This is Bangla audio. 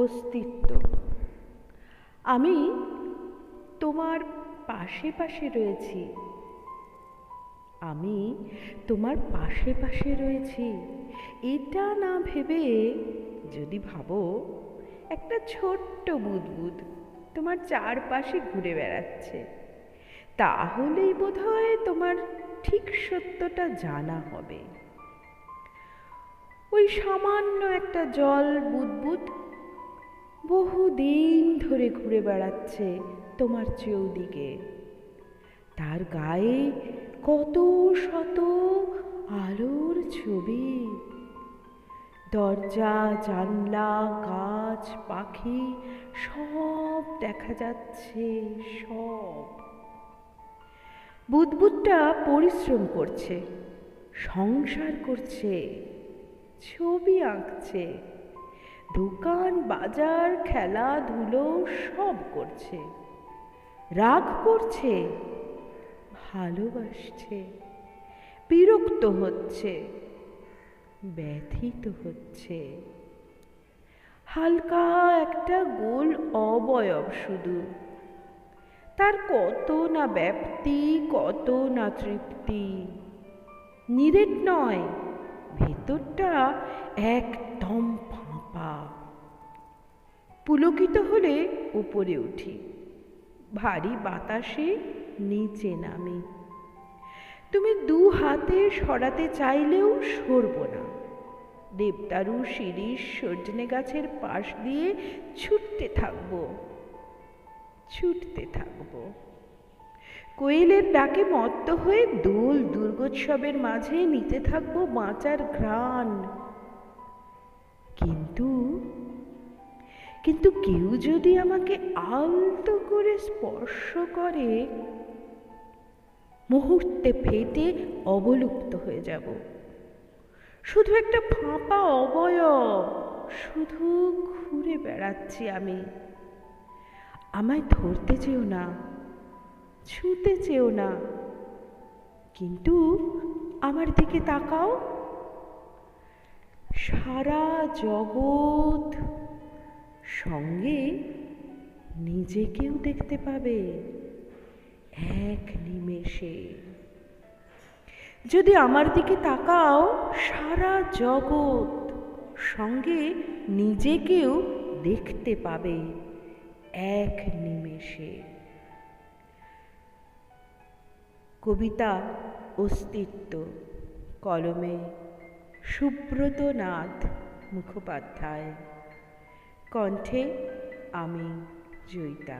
অস্তিত্ব। আমি তোমার পাশে পাশে রয়েছি। আমি তোমার পাশে পাশে রয়েছি। এটা না ভেবে যদি ভাবো, একটা ছোট্ট বুদবুদ তোমার চারপাশে ঘুরে বেড়াচ্ছে। তাহলেই বোধহয় তোমার ঠিক সত্যটা জানা হবে। ওই সামান্য একটা জল বুদবুদ বহুদিন ধরে ঘুরে বেড়াচ্ছে তোমার চৌদিকে। তার গায়ে কত শত আলোর ছবি। দরজা, জানলা, গাছ, পাখি সব দেখা যাচ্ছে, সব। বুদবুদটা পরিশ্রম করছে, সংসার করছে, ছবি আঁকছে দোকান, বাজার খেলাধুলো সব করছে। রাগ করছে, ভালোবাসছে, বিরক্ত হচ্ছে, ব্যথিত হচ্ছে। হালকা একটা গোল অবয়ব শুধু। তার কত না ব্যাপ্তি, কত না তৃপ্তি। নিরেট নয়, ভেতরটা একদম ফাঁপা পুলকিত হলে উপরে উঠি। ভারী বাতাসে নিচে নামি। তুমি দু হাতে সরাতে চাইলেও সরব না। দেবদারু শিরিষ সজনে গাছের পাশ দিয়ে ছুটতে থাকব। ছুটতে থাকব। কোয়েলের ডাকে মত্ত হয়ে দোল দুর্গোৎসবের মাঝে নিতে থাকব বাঁচার ঘ্রাণ। কিন্তু কেউ যদি আমাকে আলতো করে স্পর্শ করে, মুহূর্তে ফেটে অবলুপ্ত হয়ে যাব। শুধু একটা ফাঁপা অবয়ব, শুধু ঘুরে বেড়াচ্ছি আমি। আমায় ধরতে চেও না, ছুতে চেও না। কিন্তু আমার দিকে তাকাও। সারা জগৎ সঙ্গে নিজেকেও দেখতে পাবে এক নিমেষে। যদি আমার দিকে তাকাও, সারা জগৎ সঙ্গে নিজেকেও দেখতে পাবে এক নিমেষে। কবিতা অস্তিত্ব, কলমে সুব্রত নাথ মুখোপাধ্যায়। কণ্ঠে আমি জয়িতা।